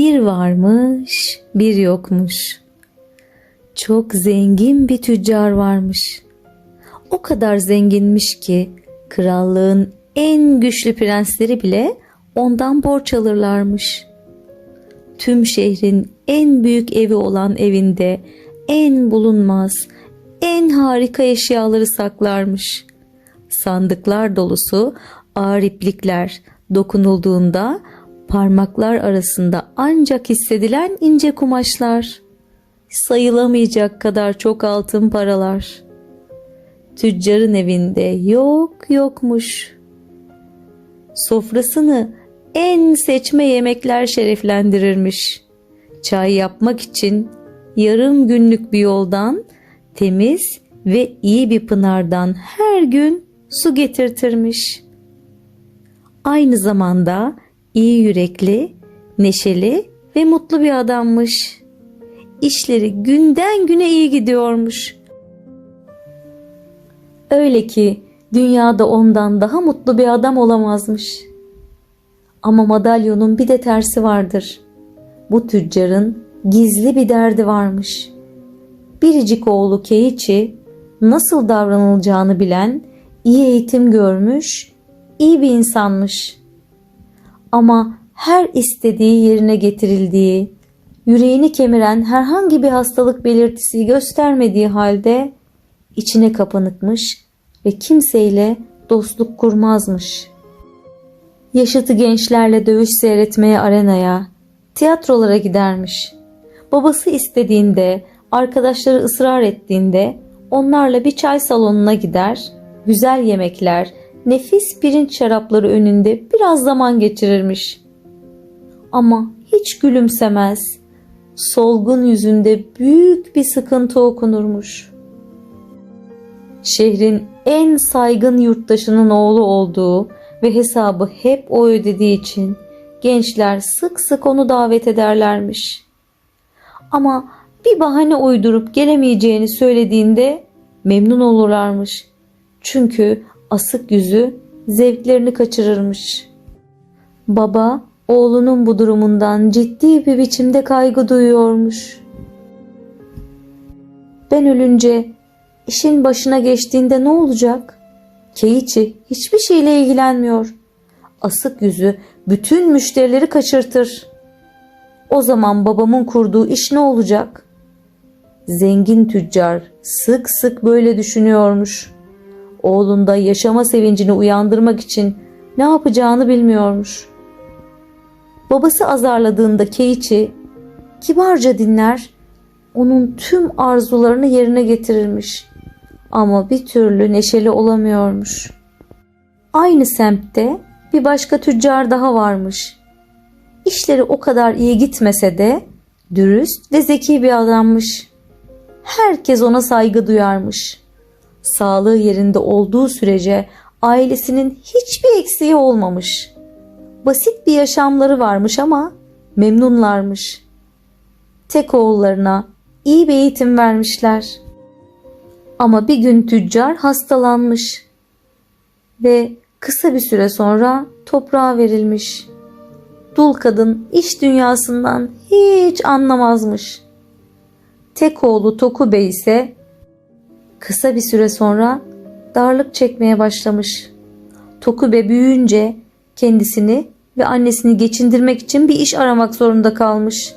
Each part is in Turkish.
Bir varmış, bir yokmuş. Çok zengin bir tüccar varmış. O kadar zenginmiş ki krallığın en güçlü prensleri bile ondan borç alırlarmış. Tüm şehrin en büyük evi olan evinde en bulunmaz, en harika eşyaları saklarmış. Sandıklar dolusu ağır iplikler dokunulduğunda parmaklar arasında ancak hissedilen ince kumaşlar. Sayılamayacak kadar çok altın paralar. Tüccarın evinde yok yokmuş. Sofrasını en seçme yemekler şereflendirirmiş. Çay yapmak için yarım günlük bir yoldan temiz ve iyi bir pınardan her gün su getirtirmiş. Aynı zamanda iyi yürekli, neşeli ve mutlu bir adammış. İşleri günden güne iyi gidiyormuş. Öyle ki dünyada ondan daha mutlu bir adam olamazmış. Ama madalyonun bir de tersi vardır. Bu tüccarın gizli bir derdi varmış. Biricik oğlu Keiichi nasıl davranılacağını bilen, iyi eğitim görmüş, iyi bir insanmış. Ama her istediği yerine getirildiği, yüreğini kemiren herhangi bir hastalık belirtisi göstermediği halde içine kapanıkmış ve kimseyle dostluk kurmazmış. Yaşıtı gençlerle dövüş seyretmeye arenaya, tiyatrolara gidermiş. Babası istediğinde, arkadaşları ısrar ettiğinde onlarla bir çay salonuna gider, güzel yemekler, nefis pirinç şarapları önünde biraz zaman geçirirmiş. Ama hiç gülümsemez. Solgun yüzünde büyük bir sıkıntı okunurmuş. Şehrin en saygın yurttaşının oğlu olduğu ve hesabı hep o ödediği için gençler sık sık onu davet ederlermiş. Ama bir bahane uydurup gelemeyeceğini söylediğinde memnun olurlarmış. Çünkü asık yüzü zevklerini kaçırırmış. Baba oğlunun bu durumundan ciddi bir biçimde kaygı duyuyormuş. Ben ölünce işin başına geçtiğinde ne olacak? Keiichi hiçbir şeyle ilgilenmiyor. Asık yüzü bütün müşterileri kaçırtır. O zaman babamın kurduğu iş ne olacak? Zengin tüccar sık sık böyle düşünüyormuş. Oğlunda yaşama sevincini uyandırmak için ne yapacağını bilmiyormuş. Babası azarladığında Keiichi kibarca dinler, onun tüm arzularını yerine getirirmiş. Ama bir türlü neşeli olamıyormuş. Aynı semtte bir başka tüccar daha varmış. İşleri o kadar iyi gitmese de dürüst ve zeki bir adammış. Herkes ona saygı duyarmış. Sağlığı yerinde olduğu sürece ailesinin hiçbir eksiği olmamış. Basit bir yaşamları varmış ama memnunlarmış. Tek oğullarına iyi bir eğitim vermişler. Ama bir gün tüccar hastalanmış ve kısa bir süre sonra toprağa verilmiş. Dul kadın iş dünyasından hiç anlamazmış. Tek oğlu Toku Bey ise kısa bir süre sonra darlık çekmeye başlamış. Tokube büyüyünce kendisini ve annesini geçindirmek için bir iş aramak zorunda kalmış.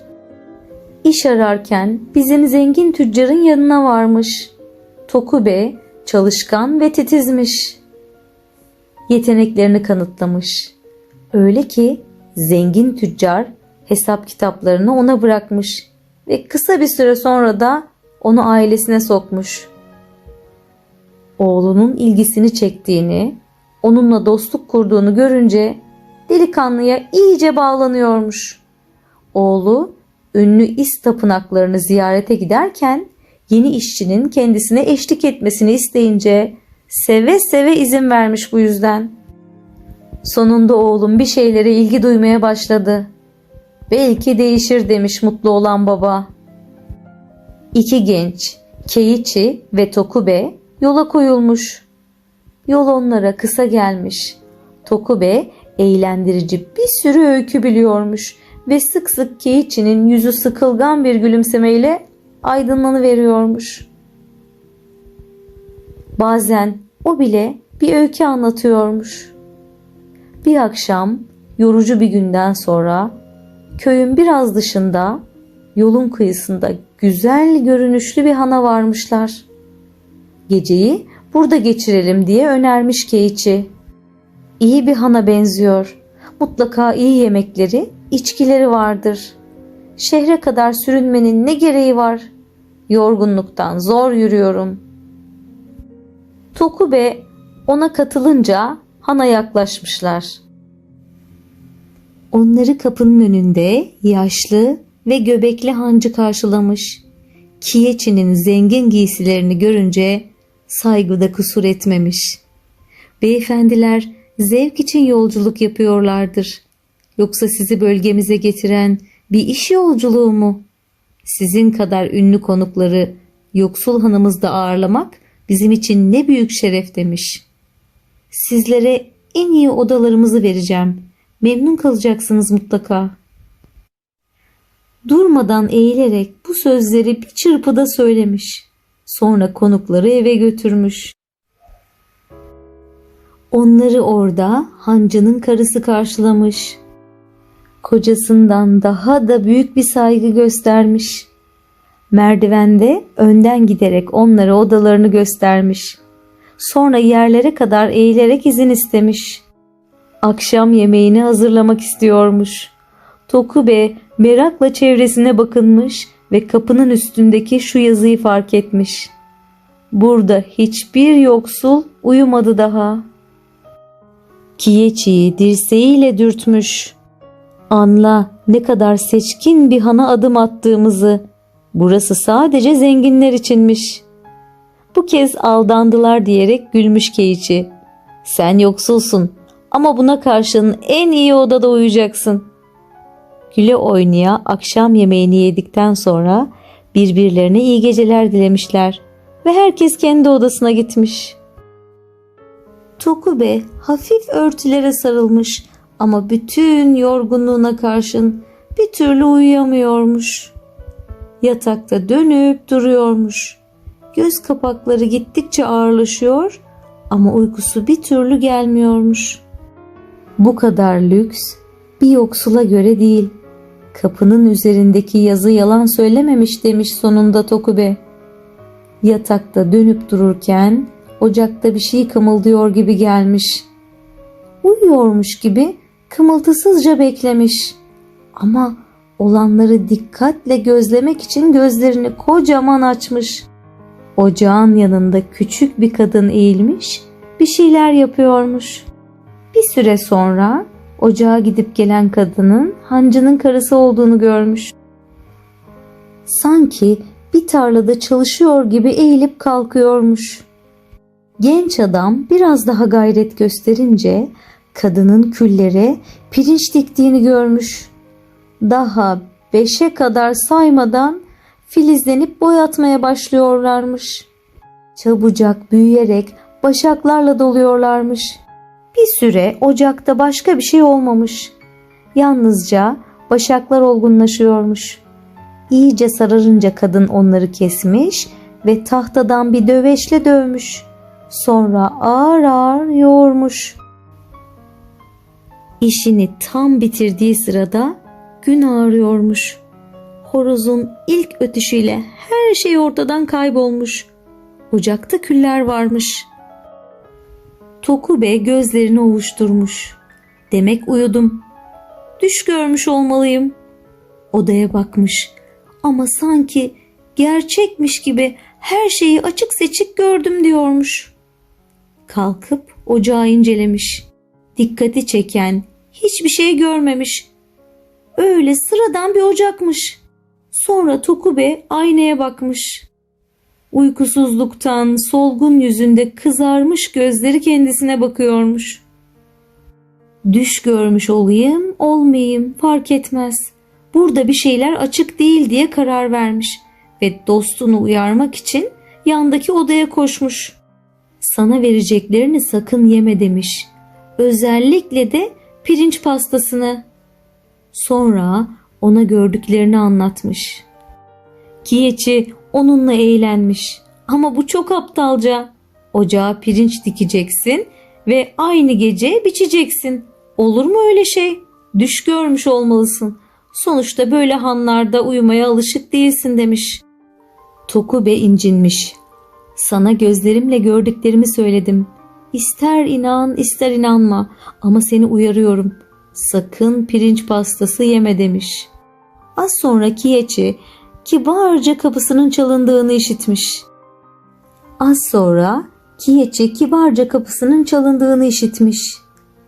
İş ararken bizim zengin tüccarın yanına varmış. Tokube çalışkan ve titizmiş. Yeteneklerini kanıtlamış. Öyle ki zengin tüccar hesap kitaplarını ona bırakmış ve kısa bir süre sonra da onu ailesine sokmuş. Oğlunun ilgisini çektiğini, onunla dostluk kurduğunu görünce delikanlıya iyice bağlanıyormuş. Oğlu ünlü is tapınaklarını ziyarete giderken yeni işçinin kendisine eşlik etmesini isteyince seve seve izin vermiş bu yüzden. Sonunda oğlum bir şeylere ilgi duymaya başladı. Belki değişir demiş mutlu olan baba. İki genç, Keiichi ve Tokube yola koyulmuş. Yol onlara kısa gelmiş. Tokube eğlendirici bir sürü öykü biliyormuş ve sık sık Keiichi'nin yüzü sıkılgan bir gülümsemeyle aydınlanıveriyormuş. Bazen o bile bir öykü anlatıyormuş. Bir akşam yorucu bir günden sonra köyün biraz dışında yolun kıyısında güzel görünüşlü bir hana varmışlar. Geceyi burada geçirelim diye önermiş Keiichi. İyi bir hana benziyor. Mutlaka iyi yemekleri, içkileri vardır. Şehre kadar sürünmenin ne gereği var? Yorgunluktan zor yürüyorum. Tokube ona katılınca hana yaklaşmışlar. Onları kapının önünde yaşlı ve göbekli hancı karşılamış. Kiyeçi'nin zengin giysilerini görünce saygıda kusur etmemiş. Beyefendiler zevk için yolculuk yapıyorlardır. Yoksa sizi bölgemize getiren bir iş yolculuğu mu? Sizin kadar ünlü konukları yoksul hanımızda ağırlamak bizim için ne büyük şeref demiş. Sizlere en iyi odalarımızı vereceğim. Memnun kalacaksınız mutlaka. Durmadan eğilerek bu sözleri bir çırpıda söylemiş. Sonra konukları eve götürmüş. Onları orada hancının karısı karşılamış. Kocasından daha da büyük bir saygı göstermiş. Merdivende önden giderek onlara odalarını göstermiş. Sonra yerlere kadar eğilerek izin istemiş. Akşam yemeğini hazırlamak istiyormuş. Tokube merakla çevresine bakınmış ve kapının üstündeki şu yazıyı fark etmiş. Burada hiçbir yoksul uyumadı daha. Kiyeçi'yi dirseğiyle dürtmüş. Anla ne kadar seçkin bir hana adım attığımızı. Burası sadece zenginler içinmiş. Bu kez aldandılar diyerek gülmüş Keiichi. Sen yoksulsun ama buna karşın en iyi odada uyuyacaksın. Güle oynaya akşam yemeğini yedikten sonra birbirlerine iyi geceler dilemişler ve herkes kendi odasına gitmiş. Tokube hafif örtülere sarılmış ama bütün yorgunluğuna karşın bir türlü uyuyamıyormuş. Yatakta dönüp duruyormuş. Göz kapakları gittikçe ağırlaşıyor ama uykusu bir türlü gelmiyormuş. Bu kadar lüks bir yoksula göre değil. Kapının üzerindeki yazı yalan söylememiş demiş sonunda Tokube. Yatakta dönüp dururken ocakta bir şey kımıldıyor gibi gelmiş. Uyuyormuş gibi kımıltısızca beklemiş. Ama olanları dikkatle gözlemek için gözlerini kocaman açmış. Ocağın yanında küçük bir kadın eğilmiş, bir şeyler yapıyormuş. Bir süre sonra ocağa gidip gelen kadının hancının karısı olduğunu görmüş. Sanki bir tarlada çalışıyor gibi eğilip kalkıyormuş. Genç adam biraz daha gayret gösterince kadının küllere pirinç diktiğini görmüş. Daha beşe kadar saymadan filizlenip boyatmaya başlıyorlarmış. Çabucak büyüyerek başaklarla doluyorlarmış. Bir süre ocakta başka bir şey olmamış. Yalnızca başaklar olgunlaşıyormuş. İyice sararınca kadın onları kesmiş ve tahtadan bir döveşle dövmüş. Sonra ağır ağır yoğurmuş. İşini tam bitirdiği sırada gün ağrıyormuş. Horozun ilk ötüşüyle her şey ortadan kaybolmuş. Ocakta küller varmış. Tokube gözlerini ovuşturmuş. Demek uyudum. Düş görmüş olmalıyım. Odaya bakmış ama sanki gerçekmiş gibi her şeyi açık seçik gördüm diyormuş. Kalkıp ocağı incelemiş. Dikkati çeken hiçbir şey görmemiş. Öyle sıradan bir ocakmış. Sonra Tokube aynaya bakmış. Uykusuzluktan solgun yüzünde kızarmış gözleri kendisine bakıyormuş. Düş görmüş olayım, olmayayım fark etmez. Burada bir şeyler açık değil diye karar vermiş ve dostunu uyarmak için yandaki odaya koşmuş. Sana vereceklerini sakın yeme demiş. Özellikle de pirinç pastasını. Sonra ona gördüklerini anlatmış. Kiyeçi onunla eğlenmiş. Ama bu çok aptalca. Ocağa pirinç dikeceksin ve aynı gece biçeceksin. Olur mu öyle şey? Düş görmüş olmalısın. Sonuçta böyle hanlarda uyumaya alışık değilsin demiş. Tokube incinmiş. Sana gözlerimle gördüklerimi söyledim. İster inan ister inanma ama seni uyarıyorum. Sakın pirinç pastası yeme demiş. Az sonra Kiyeçi kibarca kapısının çalındığını işitmiş. Az sonra Kiyeçi kibarca kapısının çalındığını işitmiş.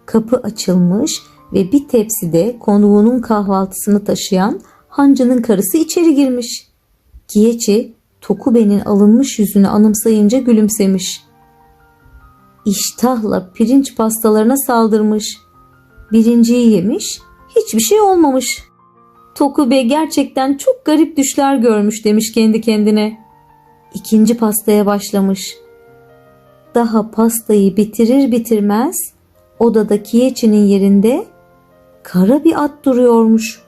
Kapı açılmış ve bir tepside konuğunun kahvaltısını taşıyan hancının karısı içeri girmiş. Kiyeçi Tokube'nin alınmış yüzünü anımsayınca gülümsemiş. İştahla pirinç pastalarına saldırmış. Birinciyi yemiş, hiçbir şey olmamış. Tokube gerçekten çok garip düşler görmüş demiş kendi kendine. İkinci pastaya başlamış. Daha pastayı bitirir bitirmez odada Kiyeçi'nin yerinde kara bir at duruyormuş.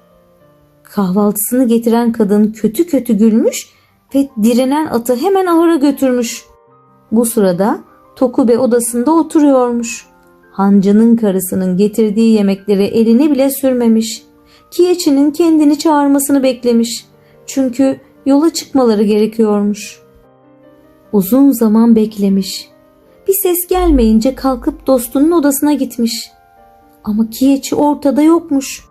Kahvaltısını getiren kadın kötü kötü gülmüş ve direnen atı hemen ahıra götürmüş. Bu sırada Tokube odasında oturuyormuş. Hancının karısının getirdiği yemekleri eline bile sürmemiş. Kiyeçi'nin kendini çağırmasını beklemiş. Çünkü yola çıkmaları gerekiyormuş. Uzun zaman beklemiş. Bir ses gelmeyince kalkıp dostunun odasına gitmiş. Ama Kiyeçi ortada yokmuş.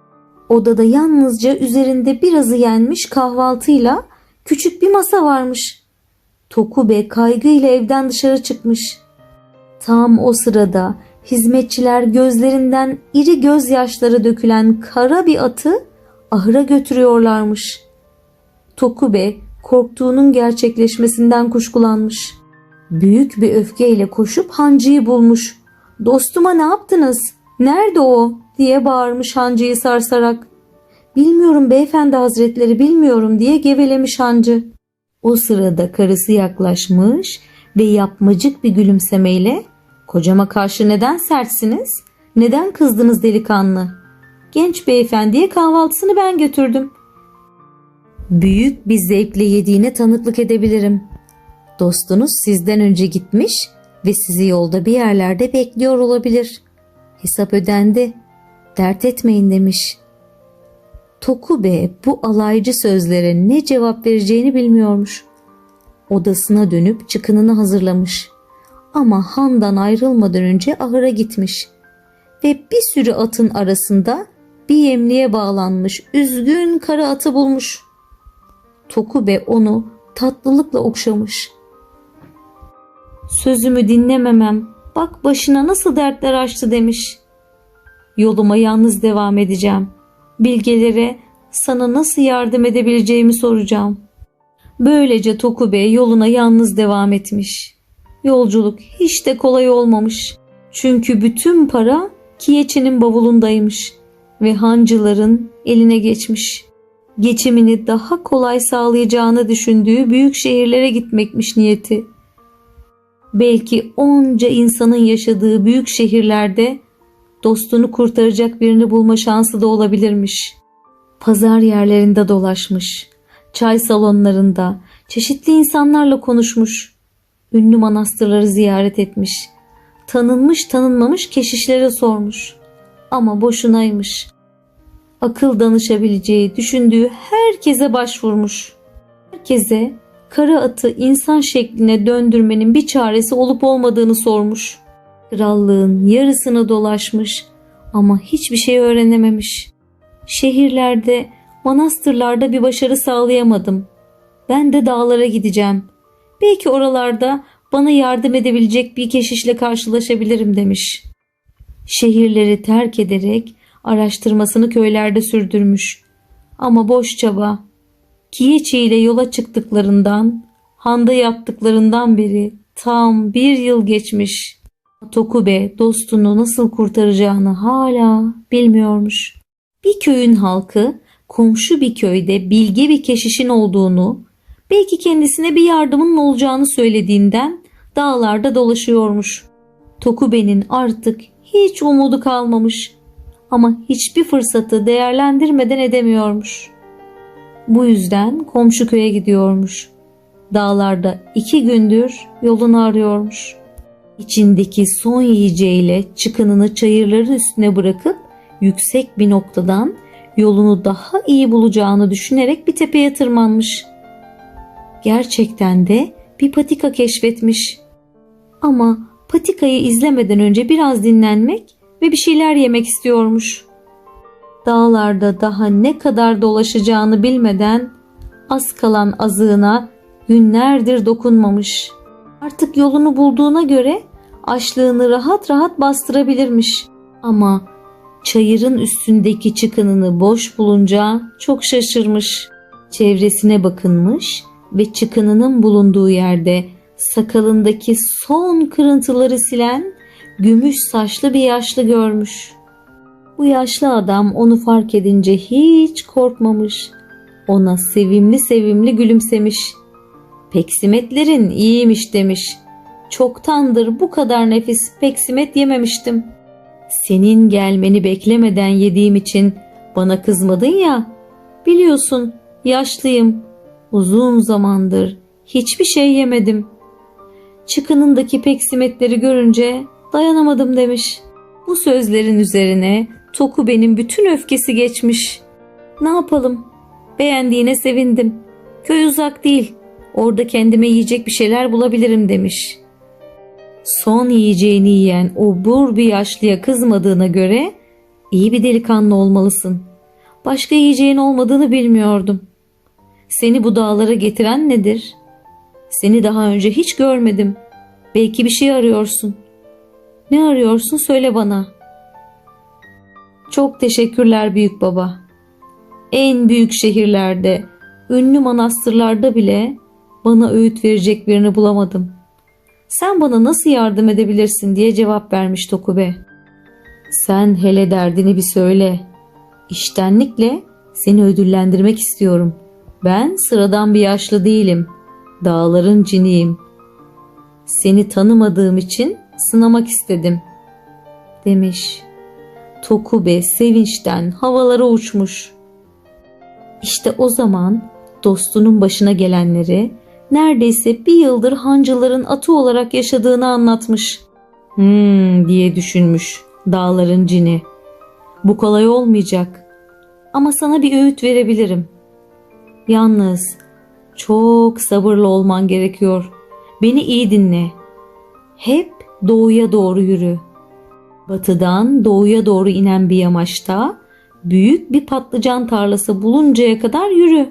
Odada yalnızca üzerinde birazı yenmiş kahvaltıyla küçük bir masa varmış. Tokube kaygıyla evden dışarı çıkmış. Tam o sırada hizmetçiler gözlerinden iri gözyaşları dökülen kara bir atı ahıra götürüyorlarmış. Tokube korktuğunun gerçekleşmesinden kuşkulanmış. Büyük bir öfkeyle koşup hancıyı bulmuş. Dostuma ne yaptınız? Nerede o? diye bağırmış hancıyı sarsarak. Bilmiyorum beyefendi hazretleri bilmiyorum diye gevelemiş hancı. O sırada karısı yaklaşmış ve yapmacık bir gülümsemeyle kocama karşı neden sertsiniz? Neden kızdınız delikanlı? Genç beyefendiye kahvaltısını ben götürdüm. Büyük bir zevkle yediğine tanıklık edebilirim. Dostunuz sizden önce gitmiş ve sizi yolda bir yerlerde bekliyor olabilir. Hesap ödendi. Dert etmeyin demiş. Tokube bu alaycı sözlere ne cevap vereceğini bilmiyormuş. Odasına dönüp çıkınını hazırlamış. Ama handan ayrılmadan önce ahıra gitmiş. Ve bir sürü atın arasında bir yemliğe bağlanmış üzgün kara atı bulmuş. Tokube onu tatlılıkla okşamış. Sözümü dinlememem bak başına nasıl dertler açtı demiş. Yoluma yalnız devam edeceğim. Bilgelere sana nasıl yardım edebileceğimi soracağım. Böylece Tokube yoluna yalnız devam etmiş. Yolculuk hiç de kolay olmamış. Çünkü bütün para Kiyeçi'nin bavulundaymış ve hancıların eline geçmiş. Geçimini daha kolay sağlayacağını düşündüğü büyük şehirlere gitmekmiş niyeti. Belki onca insanın yaşadığı büyük şehirlerde dostunu kurtaracak birini bulma şansı da olabilirmiş. Pazar yerlerinde dolaşmış, çay salonlarında çeşitli insanlarla konuşmuş, ünlü manastırları ziyaret etmiş, tanınmış tanınmamış keşişlere sormuş. Ama boşunaymış. Akıl danışabileceği düşündüğü herkese başvurmuş. Herkese kara atı insan şekline döndürmenin bir çaresi olup olmadığını sormuş. Krallığın yarısını dolaşmış ama hiçbir şey öğrenememiş. Şehirlerde, manastırlarda bir başarı sağlayamadım. Ben de dağlara gideceğim. Belki oralarda bana yardım edebilecek bir keşişle karşılaşabilirim demiş. Şehirleri terk ederek araştırmasını köylerde sürdürmüş. Ama boş çaba. Kiyeçi ile yola çıktıklarından, handa yaptıklarından beri tam bir yıl geçmiş. Tokube dostunu nasıl kurtaracağını hala bilmiyormuş. Bir köyün halkı komşu bir köyde bilge bir keşişin olduğunu, belki kendisine bir yardımının olacağını söylediğinden dağlarda dolaşıyormuş. Tokube'nin artık hiç umudu kalmamış. ama hiçbir fırsatı değerlendirmeden edemiyormuş. Bu yüzden komşu köye gidiyormuş. Dağlarda iki gündür yolunu arıyormuş. İçindeki son yiyeceğiyle çıkınını çayırların üstüne bırakıp yüksek bir noktadan yolunu daha iyi bulacağını düşünerek bir tepeye tırmanmış. Gerçekten de bir patika keşfetmiş. Ama patikayı izlemeden önce biraz dinlenmek ve bir şeyler yemek istiyormuş. Dağlarda daha ne kadar dolaşacağını bilmeden az kalan azığına günlerdir dokunmamış. Artık yolunu bulduğuna göre açlığını rahat rahat bastırabilirmiş. Ama çayırın üstündeki çıkınını boş bulunca çok şaşırmış. Çevresine bakınmış ve çıkınının bulunduğu yerde sakalındaki son kırıntıları silen gümüş saçlı bir yaşlı görmüş. Bu yaşlı adam onu fark edince hiç korkmamış. Ona sevimli sevimli gülümsemiş. Peksimetlerin iyiymiş demiş. Çoktandır bu kadar nefis peksimet yememiştim. Senin gelmeni beklemeden yediğim için bana kızmadın ya. Biliyorsun yaşlıyım. Uzun zamandır hiçbir şey yemedim. Çıkınındaki peksimetleri görünce dayanamadım demiş. Bu sözlerin üzerine Toku benim bütün öfkesi geçmiş. Ne yapalım? Beğendiğine sevindim. Köy uzak değil. Orada kendime yiyecek bir şeyler bulabilirim demiş. Son yiyeceğini yiyen o bur bir yaşlıya kızmadığına göre iyi bir delikanlı olmalısın. Başka yiyeceğin olmadığını bilmiyordum. Seni bu dağlara getiren nedir? Seni daha önce hiç görmedim. Belki bir şey arıyorsun. Ne arıyorsun söyle bana. Çok teşekkürler büyük baba. En büyük şehirlerde, ünlü manastırlarda bile bana öğüt verecek birini bulamadım. Sen bana nasıl yardım edebilirsin diye cevap vermiş Tokube. Sen hele derdini bir söyle. İştenlikle seni ödüllendirmek istiyorum. Ben sıradan bir yaşlı değilim. Dağların ciniyim. Seni tanımadığım için sınamak istedim." demiş. Tokube sevinçten havalara uçmuş. İşte o zaman dostunun başına gelenleri neredeyse bir yıldır hancıların atı olarak yaşadığını anlatmış. Hmm diye düşünmüş dağların cini. Bu kolay olmayacak. Ama sana bir öğüt verebilirim. Yalnız çok sabırlı olman gerekiyor. Beni iyi dinle. Hep doğuya doğru yürü. Batıdan doğuya doğru inen bir yamaçta büyük bir patlıcan tarlası buluncaya kadar yürü.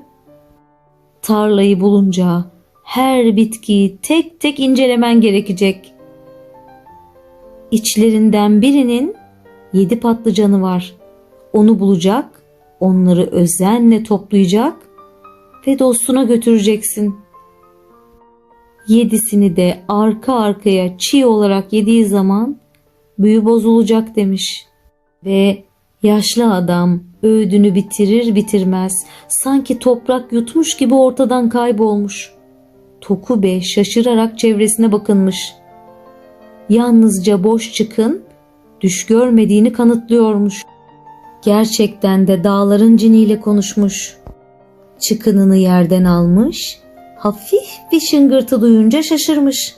Tarlayı bulunca her bitkiyi tek tek incelemen gerekecek. İçlerinden birinin yedi patlıcanı var. Onu bulacak, onları özenle toplayacak ve dostuna götüreceksin. Yedisini de arka arkaya çiğ olarak yediği zaman büyü bozulacak demiş. Ve yaşlı adam öğüdünü bitirir bitirmez sanki toprak yutmuş gibi ortadan kaybolmuş. Toku Bey şaşırarak çevresine bakınmış. Yalnızca boş çıkın düş görmediğini kanıtlıyormuş. Gerçekten de dağların ciniyle konuşmuş. Çıkınını yerden almış, hafif bir şıngırtı duyunca şaşırmış.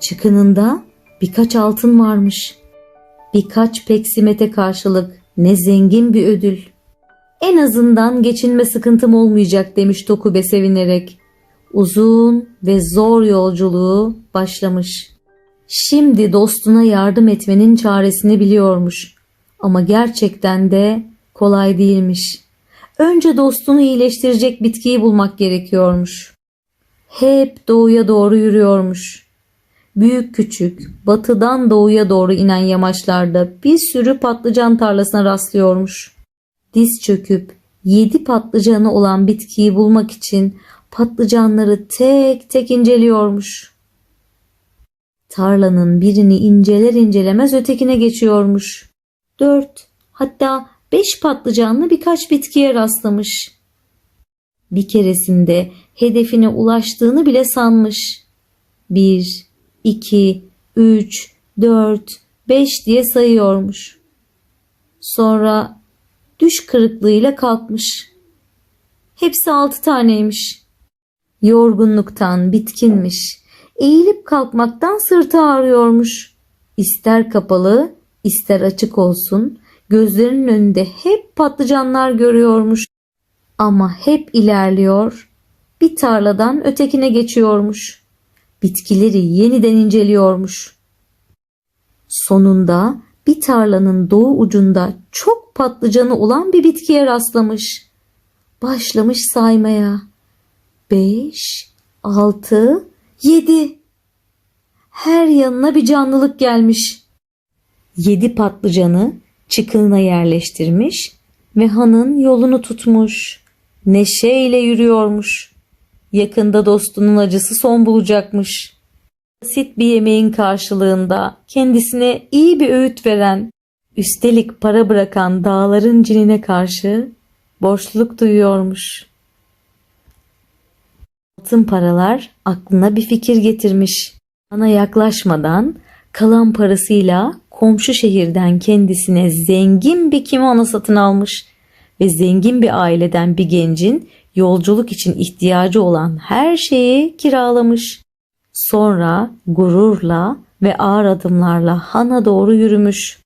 Çıkınında birkaç altın varmış. Birkaç peksimete karşılık ne zengin bir ödül. En azından geçinme sıkıntım olmayacak demiş Tokube sevinerek. Uzun ve zor yolculuğu başlamış. Şimdi dostuna yardım etmenin çaresini biliyormuş. Ama gerçekten de kolay değilmiş. Önce dostunu iyileştirecek bitkiyi bulmak gerekiyormuş. Hep doğuya doğru yürüyormuş. Büyük küçük, batıdan doğuya doğru inen yamaçlarda bir sürü patlıcan tarlasına rastlıyormuş. Diz çöküp yedi patlıcanı olan bitkiyi bulmak için patlıcanları tek tek inceliyormuş. Tarlanın birini inceler incelemez ötekine geçiyormuş. Dört, hatta beş patlıcanlı birkaç bitkiye rastlamış. Bir keresinde hedefine ulaştığını bile sanmış. Bir, 2, 3, 4, 5 diye sayıyormuş. Sonra düş kırıklığıyla kalkmış. Hepsi altı taneymiş. Yorgunluktan bitkinmiş. Eğilip kalkmaktan sırtı ağrıyormuş. İster kapalı, ister açık olsun, gözlerinin önünde hep patlıcanlar görüyormuş. Ama hep ilerliyor, bir tarladan ötekine geçiyormuş. Bitkileri yeniden inceliyormuş. Sonunda bir tarlanın doğu ucunda çok patlıcanı olan bir bitkiye rastlamış. Başlamış saymaya. Beş, altı, yedi. Her yanına bir canlılık gelmiş. Yedi patlıcanı çıkığına yerleştirmiş ve hanın yolunu tutmuş. Neşeyle yürüyormuş. Yakında dostunun acısı son bulacakmış. Basit bir yemeğin karşılığında kendisine iyi bir öğüt veren, üstelik para bırakan dağların cinine karşı borçluluk duyuyormuş. Altın paralar aklına bir fikir getirmiş. Ana yaklaşmadan kalan parasıyla komşu şehirden kendisine zengin bir kimono satın almış ve zengin bir aileden bir gencin yolculuk için ihtiyacı olan her şeyi kiralamış. Sonra gururla ve ağır adımlarla hana doğru yürümüş.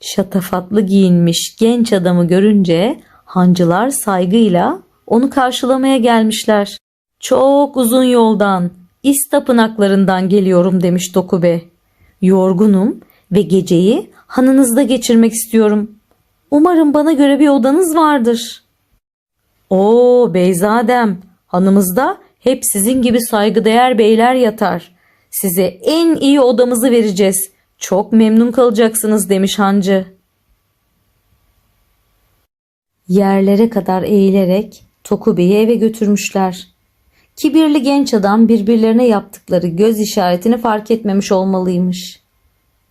Şatafatlı giyinmiş genç adamı görünce hancılar saygıyla onu karşılamaya gelmişler. Çok uzun yoldan, İz tapınaklarından geliyorum demiş Dokube. Yorgunum ve geceyi hanınızda geçirmek istiyorum. Umarım bana göre bir odanız vardır. Oo beyzadem, hanımızda hep sizin gibi saygıdeğer beyler yatar. Size en iyi odamızı vereceğiz. Çok memnun kalacaksınız demiş hancı. Yerlere kadar eğilerek Tokube'yi eve götürmüşler. Kibirli genç adam birbirlerine yaptıkları göz işaretini fark etmemiş olmalıymış.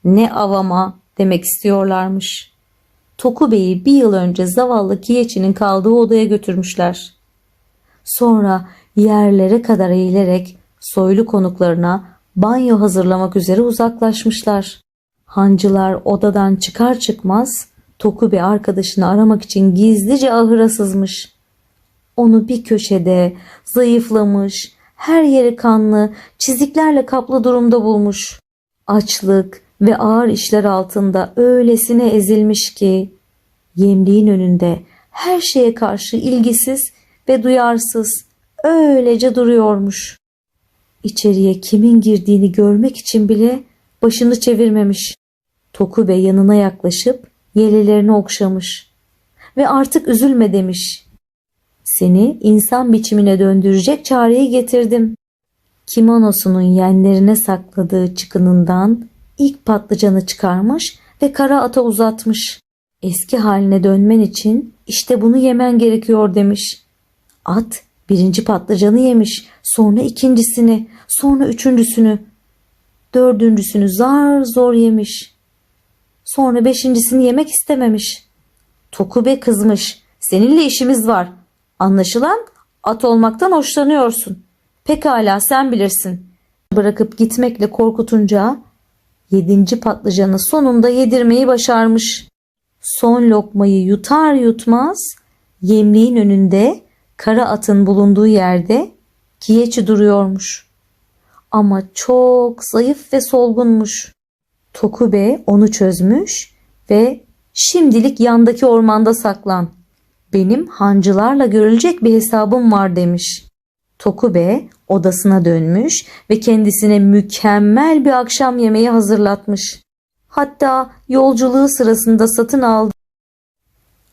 Ne avama demek istiyorlarmış. Tokube'yi bir yıl önce zavallı Kiyeçi'nin kaldığı odaya götürmüşler. Sonra yerlere kadar eğilerek soylu konuklarına banyo hazırlamak üzere uzaklaşmışlar. Hancılar odadan çıkar çıkmaz Tokube arkadaşını aramak için gizlice ahıra sızmış. Onu bir köşede zayıflamış, her yeri kanlı, çiziklerle kaplı durumda bulmuş. Açlık ve ağır işler altında öylesine ezilmiş ki yemliğin önünde her şeye karşı ilgisiz ve duyarsız öylece duruyormuş. İçeriye kimin girdiğini görmek için bile başını çevirmemiş. Tokube yanına yaklaşıp yelelerini okşamış ve artık üzülme demiş. Seni insan biçimine döndürecek çareyi getirdim. Kimonosunun yenlerine sakladığı çıkınından ilk patlıcanı çıkarmış ve kara ata uzatmış. Eski haline dönmen için işte bunu yemen gerekiyor demiş. At birinci patlıcanı yemiş, sonra ikincisini, sonra üçüncüsünü, dördüncüsünü zar zor yemiş. Sonra beşincisini yemek istememiş. Tokube kızmış. Seninle işimiz var. Anlaşılan at olmaktan hoşlanıyorsun. Pekala sen bilirsin. Bırakıp gitmekle korkutunca yedinci patlıcanı sonunda yedirmeyi başarmış. Son lokmayı yutar yutmaz yemliğin önünde kara atın bulunduğu yerde kiyeçi duruyormuş. Ama çok zayıf ve solgunmuş. Tokube onu çözmüş ve şimdilik yandaki ormanda saklan. Benim hancılarla görülecek bir hesabım var demiş. Tokube odasına dönmüş ve kendisine mükemmel bir akşam yemeği hazırlatmış. Hatta yolculuğu sırasında satın aldı.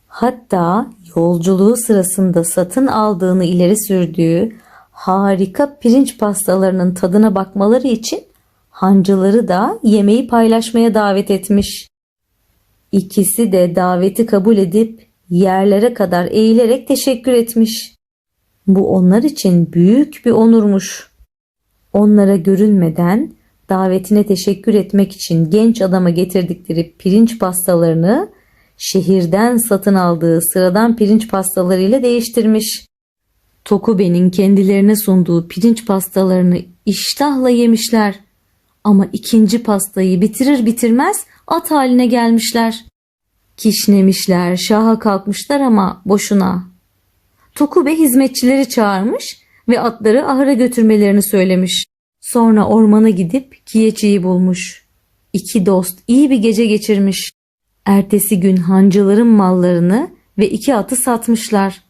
Hatta yolculuğu sırasında satın aldığını ileri sürdüğü harika pirinç pastalarının tadına bakmaları için hancıları da yemeği paylaşmaya davet etmiş. İkisi de daveti kabul edip yerlere kadar eğilerek teşekkür etmiş. Bu onlar için büyük bir onurmuş. Onlara görünmeden davetine teşekkür etmek için genç adama getirdikleri pirinç pastalarını şehirden satın aldığı sıradan pirinç pastalarıyla değiştirmiş. Tokube'nin kendilerine sunduğu pirinç pastalarını iştahla yemişler. Ama ikinci pastayı bitirir bitirmez at haline gelmişler. Kişnemişler, şaha kalkmışlar ama boşuna. Tokube hizmetçileri çağırmış ve atları ahıra götürmelerini söylemiş. Sonra ormana gidip Kiyeçi'yi bulmuş. İki dost iyi bir gece geçirmiş. Ertesi gün hancıların mallarını ve iki atı satmışlar.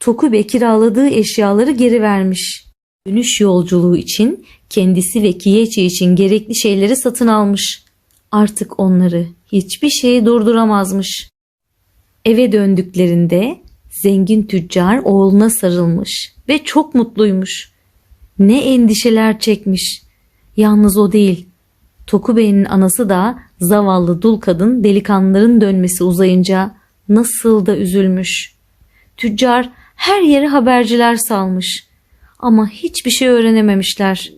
Tokube kiraladığı eşyaları geri vermiş. Dönüş yolculuğu için kendisi ve Kiyeçi için gerekli şeyleri satın almış. Artık onları hiçbir şey durduramazmış. Eve döndüklerinde zengin tüccar oğluna sarılmış ve çok mutluymuş. Ne endişeler çekmiş. Yalnız o değil. Tokube'nin anası da zavallı dul kadın delikanlıların dönmesi uzayınca nasıl da üzülmüş. Tüccar her yere haberciler salmış. Ama hiçbir şey öğrenememişler.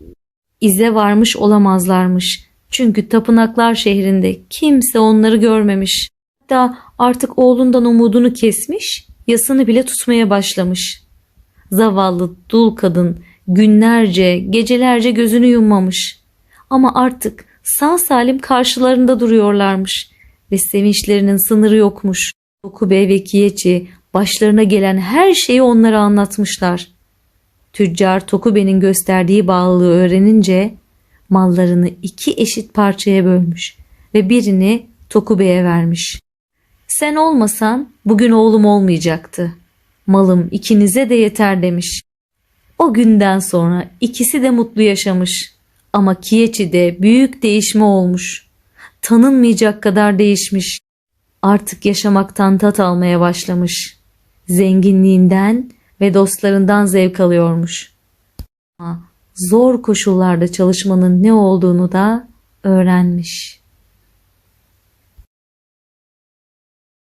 İze varmış olamazlarmış. Çünkü tapınaklar şehrinde kimse onları görmemiş. Hatta artık oğlundan umudunu kesmiş, yasını bile tutmaya başlamış. Zavallı dul kadın günlerce, gecelerce gözünü yummamış. Ama artık sağ salim karşılarında duruyorlarmış ve sevinçlerinin sınırı yokmuş. Okube ve Kiyeçi başlarına gelen her şeyi onlara anlatmışlar. Tüccar Tokube'nin gösterdiği bağlılığı öğrenince mallarını iki eşit parçaya bölmüş ve birini Tokube'ye vermiş. Sen olmasan bugün oğlum olmayacaktı. Malım ikinize de yeter demiş. O günden sonra ikisi de mutlu yaşamış. Ama Kiyeçi'de büyük değişme olmuş. Tanınmayacak kadar değişmiş. Artık yaşamaktan tat almaya başlamış. Zenginliğinden ve dostlarından zevk alıyormuş. Ama zor koşullarda çalışmanın ne olduğunu da öğrenmiş.